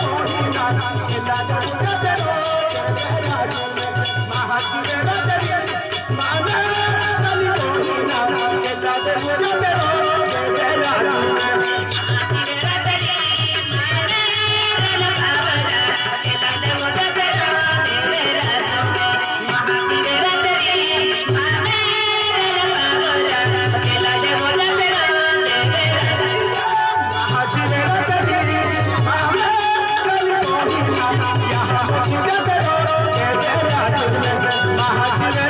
দাদা দাদা Hare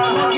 Thank you.